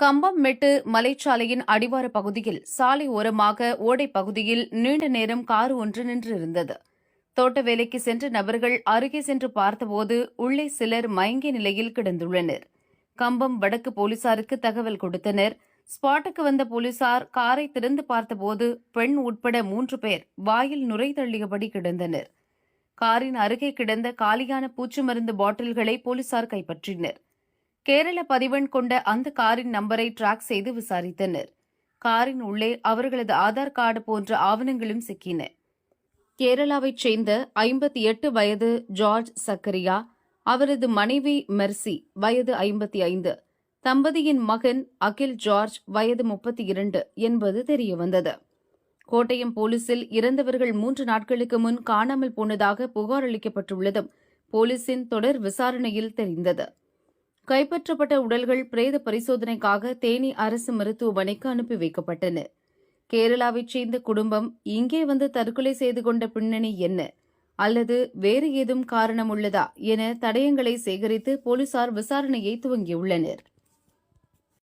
கம்பம் மெட்டு மலைச்சாலையின் அடிவார பகுதியில் சாலை ஓரமாக ஓடை பகுதியில் நீண்ட நேரம் கார் ஒன்று நின்றிருந்தது. தோட்ட வேலைக்கு சென்ற நபர்கள் அருகே சென்று பார்த்தபோது உள்ளே சிலர் மயங்கிய நிலையில் கிடந்துள்ளனர். கம்பம் வடக்கு போலீசாருக்கு தகவல் கொடுத்தனர். ஸ்பாட்டுக்கு வந்த போலீசார் காரை திறந்து பார்த்தபோது பெண் உட்பட மூன்று பேர் வாயில் நுரை தள்ளியபடி கிடந்தனர். காரின் அருகே கிடந்த காலியான பூச்சி மருந்து பாட்டில்களை போலீசார் கைப்பற்றினர். கேரள பதிவெண் கொண்ட அந்த காரின் நம்பரை டிராக் செய்து விசாரித்தனர். காரின் உள்ளே அவர்களது ஆதார் கார்டு போன்ற ஆவணங்களும் சிக்கின. கேரளாவைச் சேர்ந்த ஐம்பத்தி எட்டு வயது ஜார்ஜ் சக்கரியா அவரது மனைவி மெர்சி வயது ஐம்பத்தி ஐந்து தம்பதியின் மகன் அகில் ஜார்ஜ் வயது முப்பத்தி இரண்டு என்பது தெரியவந்தது. கோட்டயம் போலீசில் இறந்தவர்கள் மூன்று நாட்களுக்கு முன் காணாமல் போனதாக புகார் அளிக்கப்பட்டுள்ளதும் போலீசின் தொடர் விசாரணையில் தெரிந்தது. கைப்பற்றப்பட்ட உடல்கள் பிரேத பரிசோதனைக்காக தேனி அரசு மருத்துவமனைக்கு அனுப்பி வைக்கப்பட்டன. கேரளாவைச் சேர்ந்த குடும்பம் இங்கே வந்து தற்கொலை செய்து கொண்ட பின்னணி என்ன? அல்லது வேறு ஏதும் காரணம் உள்ளதா என தடயங்களை சேகரித்து போலீசார் விசாரணையை துவங்கியுள்ளனர்.